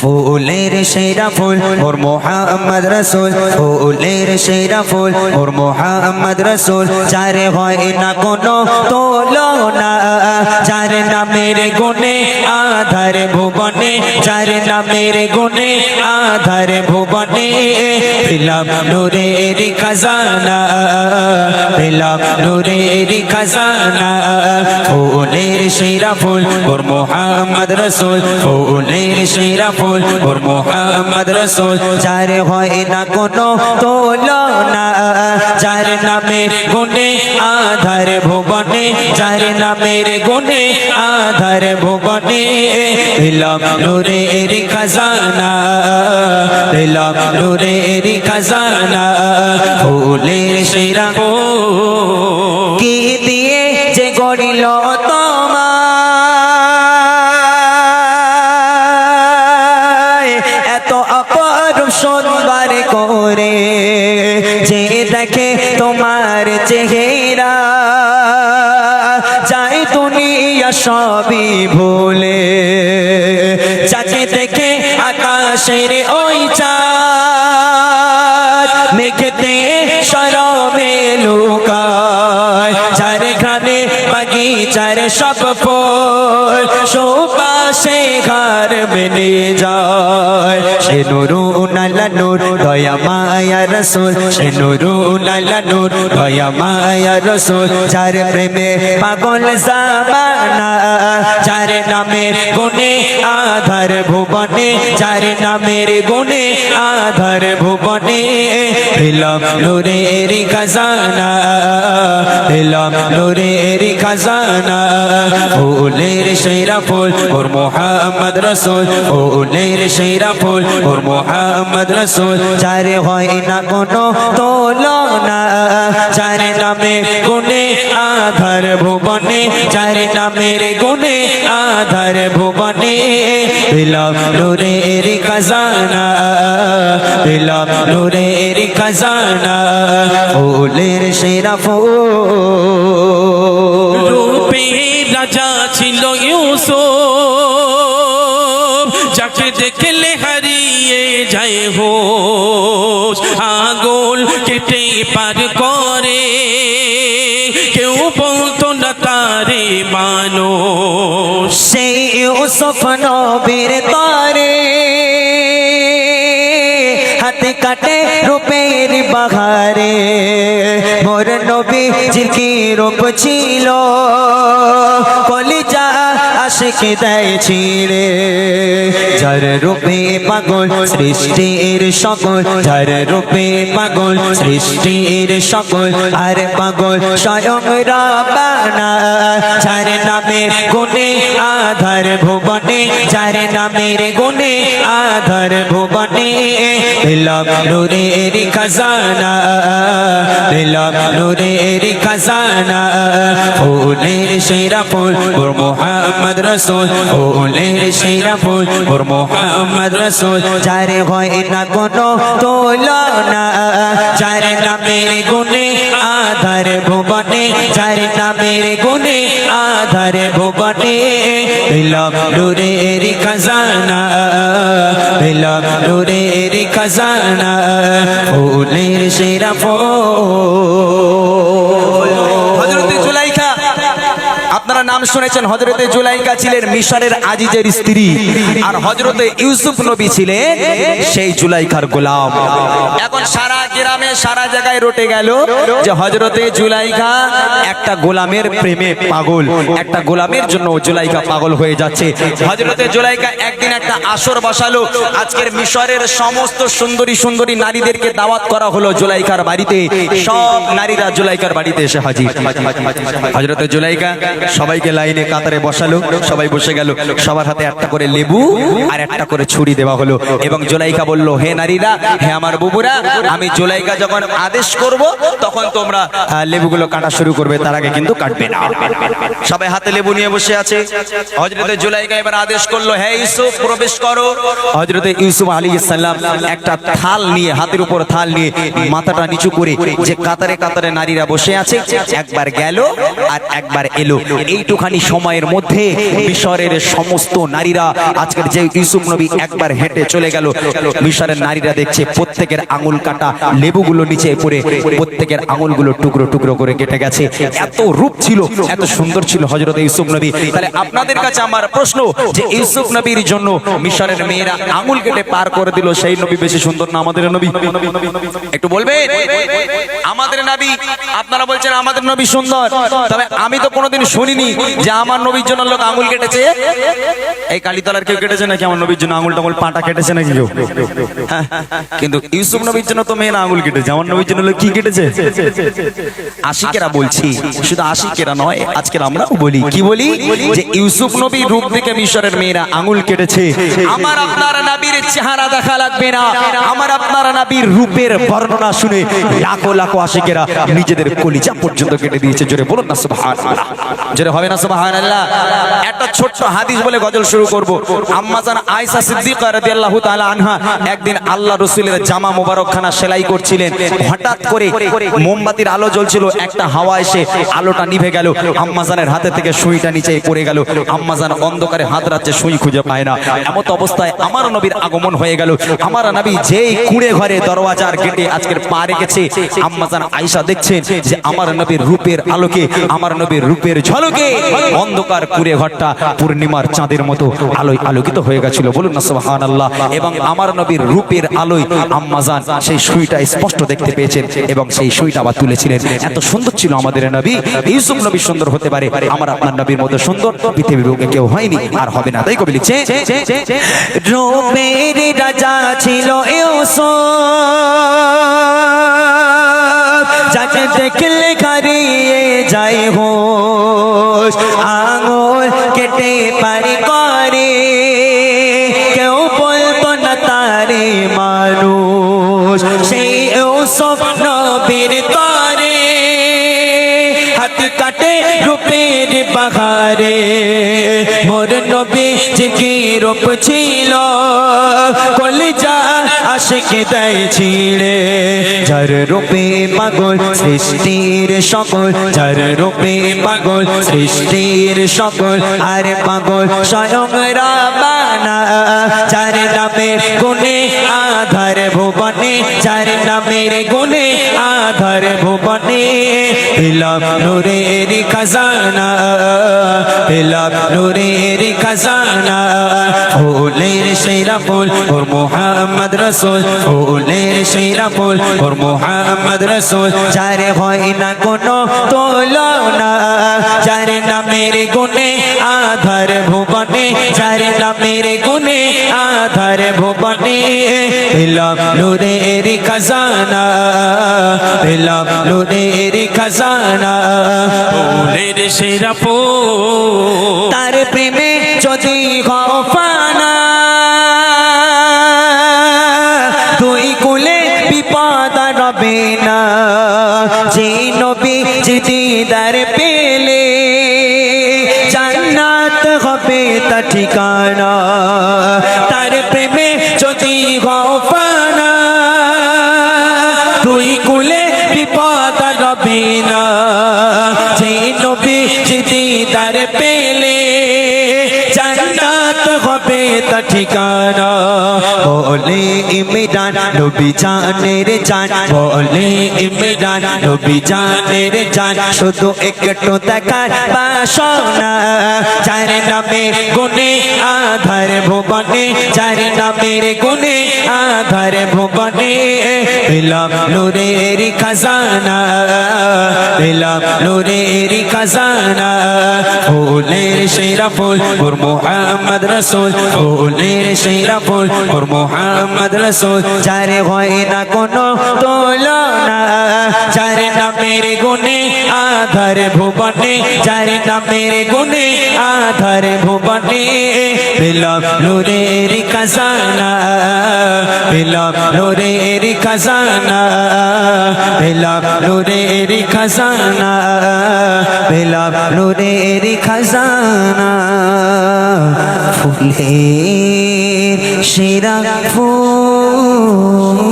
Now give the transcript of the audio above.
ফুলের সেরা ফুল, ওর মোহাম্মদ রসুল। ফুলের সেরা ফুল, ওর মোহাম্মদ রসুল। যারে হয় না কোনো তোলো না যার নামের গুণে আধার ভুবনে, যার নামের গুণে আধার ভুবনে। পেলাম নূরের খাজানা, পেলাম নূরের খাজানা। ফুলের সেরা ফুল, ওর মোহাম্মদ রসুল। ফুলের সেরা ফুল ওর মোহাম্মদ রসুল, যার হয় না কোনো তোলো না। যার নামের গুণে আধার ভুবনে, যার নামের গুণে আধার ভুবনে। পেলাম নূরের খাজানা পেলাম নূরের খাজানা, ফুলের সেরা কি দিয়ে যে গড়িল তোমায় করে, যে দেখে তোমার চেহারা চাই দুনিয়া সবই ভুলে। যাকে দেখে আকাশের ওই চাঁদ, মেঘতে সরমে লুকায়। যার ঘানে বাগিচার সব ফুল সুপাশে ঘর বেনে যায়। সে নুরু নালা নূর, দয়া মায়া রসুল। সে নুরু নালা নূর, দয়া মায়া রসুল। যার প্রেমে পাগল জামানা, যার নামের গুণে আধার ভুবনে, যার নামের গুণে আধার ভুবনে। পেলাম নূরের খাজানা পেলাম নূরের খাজানা, ফুলের সেরা ফুল, ওর মোহাম্মদ রসুল, ফুলের সেরা ফুল, ওর মোহাম্মদ রসুল। যার হয় না কোনো তোলো না যার নামে গুণে আধার ভুবনে, যার নামের গুণে আধার ভুবনে। পেলাম নূরের খাজানা পেলাম নূরের খাজানা, ফুলের সেরা ফুল। রাজা ছিল ইউসুফ, যাকে দেখলে হারিয়ে যায় হো আগল কেটে পার করে, কেউ বলতো না তারে মানুষ। সেই ইউসুফ নবীর তারে হাতে কাটে রূপের বাহারে। মোর নবী জি রূপ ছিল। কলিজা আশিক দেয় ছিড়ে যার রূপে পাগল সৃষ্টির সকল, যার রূপে পাগল সৃষ্টির সকল, আর পাগল স্বয়ং রাবানা যার নামে গুণে আধার ভুবনে, যার নামের গুণে আধার ভুবনে। পেলাম নূরের খাজানা পেলাম নূরের খাজানা। ফুলের সেরা ফুল মোহাম্মদ রসুল ফুলের সেরা ফুল, ওর মোহাম্মদ রসুল, যার হয় না কোনো তোলনা যার নামের গুণে আধার ভুবনে, যার নামের গুণে আধার ভুবনে পেলাম নূরের খাজানা পেলাম নূরের খাজানা ফুলের সেরা নাম শুনেছেন হজরতে জুলাইকা ছিলেন মিশরের আজিজের স্ত্রী। আর হজরতে ইউসুফ নবী ছিলেন সেই জুলাইখার গোলাম। এখন সারা গ্রামে সারা জায়গায় রটে গেল যে হজরতে জুলাইখা একটা গোলামের প্রেমে পাগল। একটা গোলামের জন্য জুলাইখা পাগল হয়ে যাচ্ছে। হজরতে জুলাইখা একদিন একটা আসর বসালো। আজকের মিশরের সমস্ত সুন্দরী সুন্দরী নারীদেরকে দাওয়াত করা হলো জুলাইখার বাড়িতে। সব নারীরা জুলাইখার বাড়িতে এসে হাজির। হজরতে জুলাইকা সবাইকে লাইনে কাতারে বসালো, সবাই বসে গেল। সবার হাতে একটা করে লেবু আর একটা করে ছুরি দেওয়া হলো। এবং জুলাইকা বলল, হে নারীরা, হে আমার বুবুরা, আমি জুলাইকা যখন আদেশ করব, তখন তোমরা লেবুগুলো কাটা শুরু করবে, তার আগে কিন্তু কাটবে না। সবাই হাতে লেবু নিয়ে বসে আছে। হজরতে জুলাইকা এবার আদেশ করল, হে ইউসুফ, প্রবেশ করো। হজরতে ইউসুফ আলী সাল্লাম একটা থাল নিয়ে, হাতের উপর থাল নিয়ে মাথাটা নিচু করে, যে কাতারে কাতারে নারীরা বসে আছে, একবার গেল আর একবার এলো। এই এইটুখানি সময়ের মধ্যে মিশরের সমস্ত নারীরা, আজকের যে ইউসুফ নবী একবার হেঁটে চলে গেল, মিশরের নারীরা দেখছে প্রত্যেকের আঙুল কাটা লেবুগুলো নিচে পড়ে, প্রত্যেকের আঙুলগুলো টুকরো টুকরো করে কেটে গেছে। এত রূপ ছিল, এত সুন্দর ছিল হজরত ইউসুফ নবী। তাহলে আপনাদের কাছে আমার প্রশ্ন, যে ইউসুফ নবীর জন্য মিশরের মেয়েরা আঙুল কেটে পার করে দিল সেই নবী বেশি সুন্দর না আমাদের নবী? একটু বলবেন? আমাদের নবী, আপনারা বলছেন আমাদের নবী সুন্দর, তবে আমি তো কোনোদিন শুনিনি। যে আমার নবীর জন্য লোক আঙুল কেটেছে। এই কালীতলার কেউ কেটেছে নাকি? আমার নবীর জন্য আঙুল টাঙুল পাটা কেটেছে নাকি কেউ? হ্যাঁ, কিন্তু ইউসুফ নবীর জন্য তো মেয়েরা আঙুল কেটেছে। আমার নবীর জন্য লোক কি কেটেছে? আশিকেরা বলছি শুধু আশিকেরা নয় আজকের আমরাও বলি। কি বলি? যে ইউসুফ নবীর রূপ দেখে মিশরের মেয়েরা আঙুল কেটেছে। আমার আপনার নবীর চেহারা দেখা লাগবে না। আমার আপনার নবীর রূপের বর্ণনা শুনে লাখো লাখো আশিকেরা নিজেদের কলিজা পর্যন্ত কেটে দিয়েছে। জোরে বলুন না সুবহানাল্লাহ। জোরে হবে না একটা ছোট্ট হাদিস বলে গজল শুরু আনহা একদিন আল্লাহ জামা মোবারকখানা সেলাই করছিলেন। হঠাৎ করে মোমবাতির আলো জ্বলছিল, একটা হাওয়া এসে আলোটা নিভে গেল। হাতে থেকে সুইটা নিচে পড়ে গেল। অন্ধকারে হাত রাখছে সুই খুঁজে পায় না। এমত অবস্থায় আমার নবীর আগমন হয়ে গেল। আমার নবী যেই কুড়ে ঘরে দরওয়াজার গেটে আজকের পা রেখেছে, আম্মাজান আয়েশা দেখছেন যে আমার নবীর রূপের আলোকে, আমার নবীর রূপের ঝলকে অন্ধকার কুড়ে ঘরটা পূর্ণিমার চাঁদের মতো আলোয় আলোকিত হয়ে গেছিল। বলুন না, সুবহানাল্লাহ। এবং আমার নবীর রূপের আলোয় আম্মাজান সেই সুইটা স্পষ্ট দেখতে পেয়েছেন এবং সেই সুইটা আবার তুলেছিলেন। এত সুন্দর ছিল আমাদের নবী। ইউসুফ নবী সুন্দর হতে পারে। আমার আপনার নবীর মতো সুন্দর পৃথিবীর বুকে কেউ হয়নি আর হবে না। তাই কবি লিখছে, রূপের রাজা ছিল ইউসুফ। যাকে দেখলে হারিয়ে যায় হোশ হাত কাটে রূপের বাহারে। মোর নবী জিকির রূপ ছিল কলিজা আশিক দেয় ছিড়ে। যার রূপে পাগল সৃষ্টির সকল, যার রূপে পাগল সৃষ্টির সকল, আর পাগল স্বয়ং রাবানা। যার নামের গুণে আধার ভুবনে, যার নামের গুণে আধার ভুবনে। পেলাম নূরের খাজানা পেলাম নূরের খাজানা। ফুলের সেরা ফুল ওর মোহাম্মদ রসুল ফুলের সেরা ফুল, ওর মোহাম্মদ রসুল। যার হয় না কোনো তুলনা, যার নামের গুণে আধার ভুবনে, যার নামের গুণে আধার ভুবনে। পেলাম নূরের ফুলের সেরা ফুল, তার প্রেমে যে নবী জিদিদার পেলে জান্নাত হবে তা ঠিকানা, তার প্রেমে যদি গফানা, দুই কুলে বিপদ রবে না। যে নবী যদি তার পেলে জান্নাত হবে তা ঠিকানা। বলে ইমরান, নবী জানের জান। বলে ইমরান, নবী জানের জান। শুধু একটু দেখার বাসনা যার নামের গুণে আধার ভুবনে, যার নামের গুণে আধার ভুবনে। পেলাম নূরের খাজানা, পেলাম নূরের খাজানা। ফুলের সেরা ফুল মোহাম্মদ রসুল। ফুলের সেরা ফুল, ওর মোহাম্মদ রসুল, যারে হয় না কোনো তুলনা, যার নামের গুণে আধার ভুবনে, যার নামের গুণে আধার ভুবনে পেলাম নূরের খাজানা পেলাম নূরের খাজানা পেলাম নূরের খাজানা পেলাম নূরের খাজানা ফুলের সেরা ফুল